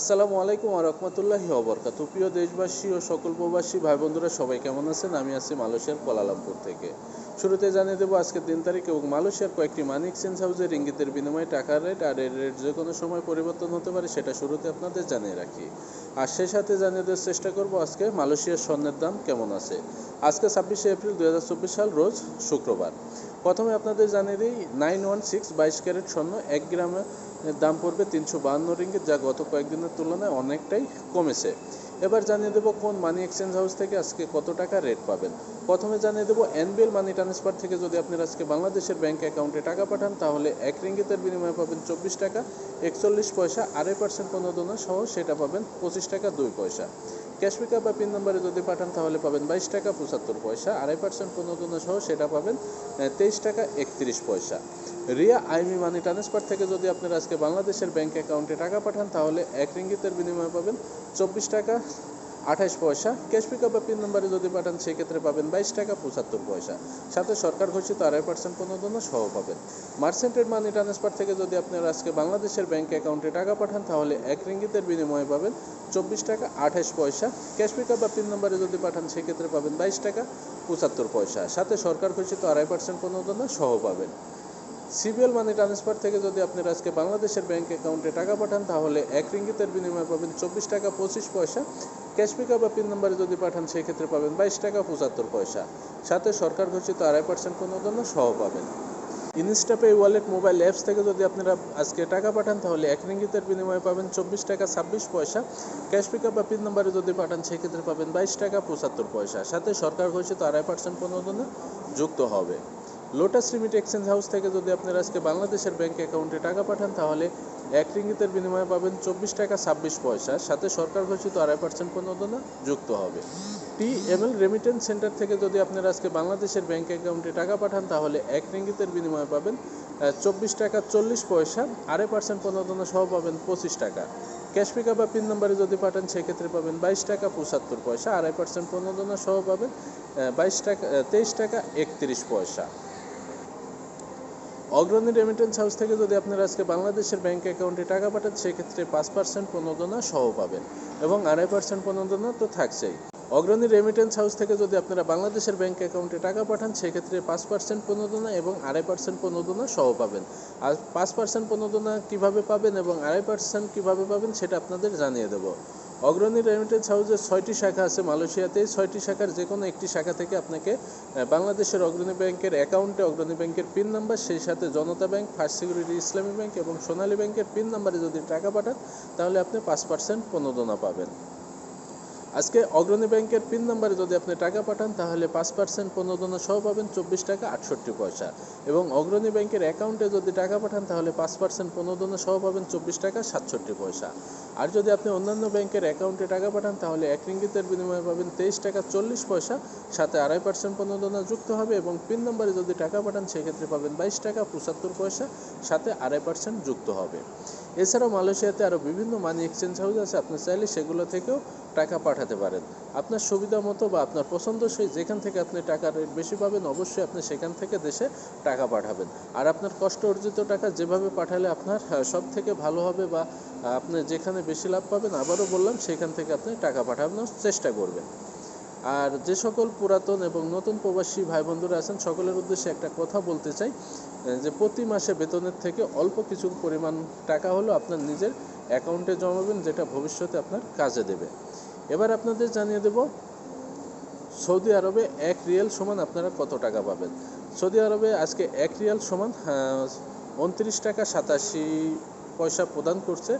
আসসালামু আলাইকুম রহমতুল্লাহি অবরকাত প্রিয় দেশবাসী ও সকল প্রবাসী ভাই বন্ধুরা সবাই কেমন আছেন? আমি আছি মালয়েশিয়ার কোলালামপুর থেকে। শুরুতে জানিয়ে দেবো আজকের দিন তারিখ এবং মালয়েশিয়ার কয়েকটি মানি এক্সচেঞ্জ হাউসের ইঙ্গিতের বিনিময়ে টাকার রেট আর এর রেট যে কোনো সময় পরিবর্তন হতে পারে সেটা শুরুতে আপনাদের জানিয়ে রাখি। আর সেই সাথে জানিয়ে দেওয়ার চেষ্টা করব আজকে মালয়েশিয়ার স্বর্ণের দাম কেমন আছে। আজকে ছাব্বিশে এপ্রিল দুই হাজার চব্বিশ সাল, রোজ শুক্রবার। প্রথমে আপনাদের জানিয়ে দিই, নাইন ওয়ান সিক্স বাইশ ক্যারেট স্বর্ণ, এক গ্রামে দাম পড়বে তিনশো বাহান্ন রিঙ্গিত, যা গত কয়েকদিনের তুলনায় অনেকটাই কমেছে। এবার জানিয়ে দেবো কোন মানি এক্সচেঞ্জ হাউস থেকে আজকে কত টাকা রেট পাবেন। প্রথমে জানিয়ে দেবো এনবিএল মানি ট্রান্সফার থেকে যদি আপনি আজকে বাংলাদেশের ব্যাংক অ্যাকাউন্টে টাকা পাঠান, তাহলে এক রিঙ্গিতের বিনিময়ে পাবেন চব্বিশ টাকা, একচল্লিশ পয়সা, আড়াই পার্সেন্ট প্রণোদনা সহ সেটা পাবেন পঁচিশ টাকা, দুই পয়সা। ক্যাশ পিকআপ বা পিন নাম্বারে যদি পাঠান, তাহলে পাবেন বাইশ টাকা পঁচাত্তর পয়সা। আড়াই পার্সেন্ট প্রণোদনা সহ সেটা পাবেন তেইশ টাকা একত্রিশ পয়সা। রিয়া আইমি মানি ট্রান্সফার থেকে যদি আপনারা আজকে বাংলাদেশের ব্যাংক অ্যাকাউন্টে টাকা পাঠান, তাহলে এক রিঙ্গিতের বিনিময়ে পাবেন চব্বিশ টাকা আঠাশ পয়সা। ক্যাশ পিকআপ বা পিন নাম্বারে যদি পাঠান, সেক্ষেত্রে পাবেন বাইশ টাকা পঁচাত্তর পয়সা। সাথে সরকার ঘোষিত আড়াই পার্সেন্ট প্রণোদনা সহ পাবেন। মার্সেন্টেড মানি ট্রান্সফার থেকে যদি আপনারা আজকে বাংলাদেশের ব্যাংক অ্যাকাউন্টে টাকা পাঠান, তাহলে এক রিঙ্গিতের বিনিময়ে পাবেন চব্বিশ টাকা আঠাশ পয়সা। ক্যাশ পিকআপ বা পিন নাম্বারে যদি পাঠান, সেক্ষেত্রে পাবেন বাইশ টাকা পঁচাত্তর পয়সা। সাথে সরকার ঘোষিত আড়াই পার্সেন্ট প্রণোদনা সহ পাবেন। সিবিএল মানি ট্রান্সফার থেকে যদি আপনারা আজকে বাংলাদেশের ব্যাংক অ্যাকাউন্টে টাকা পাঠান, তাহলে এক রিঙ্গিতের বিনিময়ে পাবেন চব্বিশ টাকা পঁচিশ পয়সা। ক্যাশ পিকআপ বা পিন নাম্বারে যদি পাঠান সেই ক্ষেত্রে পাবেন বাইশ টাকা পঁচাত্তর পয়সা। সাথে সরকার ঘোষিত আড়াই পার্সেন্ট প্রণোদনা সহ পাবেন। ইনস্টাপে ওয়ালেট, মোবাইল অ্যাপস থেকে যদি আপনারা আজকে টাকা পাঠান, তাহলে এক রিঙ্গিতের বিনিময়ে পাবেন চব্বিশ টাকা ছাব্বিশ পয়সা। ক্যাশ পিকআপ বা পিন নাম্বারে যদি পাঠান, সেক্ষেত্রে পাবেন বাইশ টাকা পঁচাত্তর পয়সা। সাথে সরকার ঘোষিত আড়াই পার্সেন্ট প্রণোদনা যুক্ত হবে। লোটাস রিমিট এক্সচেঞ্জ হাউস থেকে যদি আপনারা আজকে বাংলাদেশের ব্যাংক অ্যাকাউন্টে টাকা পাঠান, তাহলে এক রিঙ্গিতের বিনিময়ে পাবেন চব্বিশ টাকা ছাব্বিশ পয়সা। সাথে সরকার ঘোষিত আড়াই পার্সেন্ট প্রণোদনা যুক্ত হবে। T M L remittance centre থেকে যদি আপনারা আজকে বাংলাদেশের ব্যাংক অ্যাকাউন্টে টাকা পাঠান, তাহলে এক রিঙ্গিতের বিনিময়ে পাবেন চব্বিশ টাকা চল্লিশ পয়সা। আড়াই পার্সেন্ট প্রণোদনা সহ পাবেন পঁচিশ টাকা। ক্যাশ পিকআপ বা পিন নাম্বারে যদি পাঠান, সেক্ষেত্রে পাবেন বাইশ টাকা পঁচাত্তর পয়সা। আড়াই পার্সেন্ট প্রণোদনা সহ পাবেন বাইশ টাকা তেইশ টাকা একত্রিশ পয়সা। অগ্রণী রেমিটেন্স হাউস থেকে যদি আপনারা আজকে বাংলাদেশের ব্যাংক অ্যাকাউন্টে টাকা পাঠান, সেক্ষেত্রে পাঁচ পার্সেন্ট প্রণোদনা সহ পাবেন এবং আড়াই পার্সেন্ট প্রণোদনা তো থাকছেই। অগ্রণী রেমিটেন্স হাউস থেকে যদি আপনারা বাংলাদেশের ব্যাংক অ্যাকাউন্টে টাকা পাঠান, সেক্ষেত্রে পাঁচ পার্সেন্ট প্রণোদনা এবং আড়াই পার্সেন্ট প্রণোদনা সহ পাবেন। আর পাঁচ পার্সেন্ট প্রণোদনা কীভাবে পাবেন এবং আড়াই পার্সেন্ট কীভাবে পাবেন, সেটা আপনাদের জানিয়ে দেবো। অগ্রণী রেমিটেন্স হাউসের ছয়টি শাখা আছে মালয়েশিয়াতে ছয়টি শাখার যে কোনো একটি শাখা থেকে আপনাকে বাংলাদেশের অগ্রণী ব্যাংকের অ্যাকাউন্টে অগ্রণী ব্যাংকের পিন নাম্বার, সেই সাথে Janata bank, first security, Islami bank এবং সোনালী ব্যাংকের পিন নাম্বারে যদি টাকা পাঠান, তাহলে আপনি পাঁচ পার্সেন্ট প্রণোদনা পাবেন। আজকে অগ্রণী ব্যাংকের পিন নাম্বারে যদি আপনি টাকা পাঠান, তাহলে পাঁচ পার্সেন্ট প্রণোদনা সহ পাবেন চব্বিশ টাকা আটষট্টি পয়সা। এবং অগ্রণী ব্যাংকের অ্যাকাউন্টে যদি টাকা পাঠান, তাহলে পাঁচ পার্সেন্ট প্রণোদনা সহ পাবেন চব্বিশ টাকা সাতষট্টি পয়সা। আর যদি আপনি অন্যান্য ব্যাংকের অ্যাকাউন্টে টাকা পাঠান, তাহলে এক রিঙ্গিতের বিনিময়ে পাবেন তেইশ টাকা চল্লিশ পয়সা। সাথে আড়াই পার্সেন্ট প্রণোদনা যুক্ত হবে এবং পিন নাম্বারে যদি টাকা পাঠান, সেক্ষেত্রে পাবেন বাইশ টাকা পঁচাত্তর পয়সা। সাথে আড়াই পার্সেন্ট যুক্ত হবে। এছাড়াও মালয়েশিয়াতে আরও বিভিন্ন মানি এক্সচেঞ্জ হাউস আছে, আপনি চাইলে সেগুলো থেকেও টাকা পাঠাতে পারেন। আপনার সুবিধা মতো বা আপনার পছন্দসই যেখান থেকে আপনি টাকা রেট বেশি পাবেন, অবশ্যই আপনি সেখান থেকে দেশে টাকা পাঠাবেন। আর আপনার কষ্ট অর্জিত টাকা যেভাবে পাঠালে আপনার সব থেকে ভালো হবে বা আপনি যেখানে বেশি লাভ পাবেন, আবারও বললাম, সেখান থেকে আপনি টাকা পাঠানোর চেষ্টা করবেন। আর যে সকল পুরাতন এবং নতুন প্রবাসী ভাই বন্ধুরা আছেন, সকলের উদ্দেশ্যে একটা কথা বলতে চাই যে প্রতি মাসে বেতনের থেকে অল্প কিছু পরিমাণ টাকা হলো আপনার নিজের অ্যাকাউন্টে জমাবেন, যেটা ভবিষ্যতে আপনার কাজে দেবে। এবার আপনাদের জানিয়ে দেব, সৌদি আরবে এক রিয়াল সমান আপনারা কত টাকা পাবেন? সৌদি আরবে আজকে এক রিয়াল সমান উনত্রিশ টাকা সাতাশি পয়সা প্রদান করছে।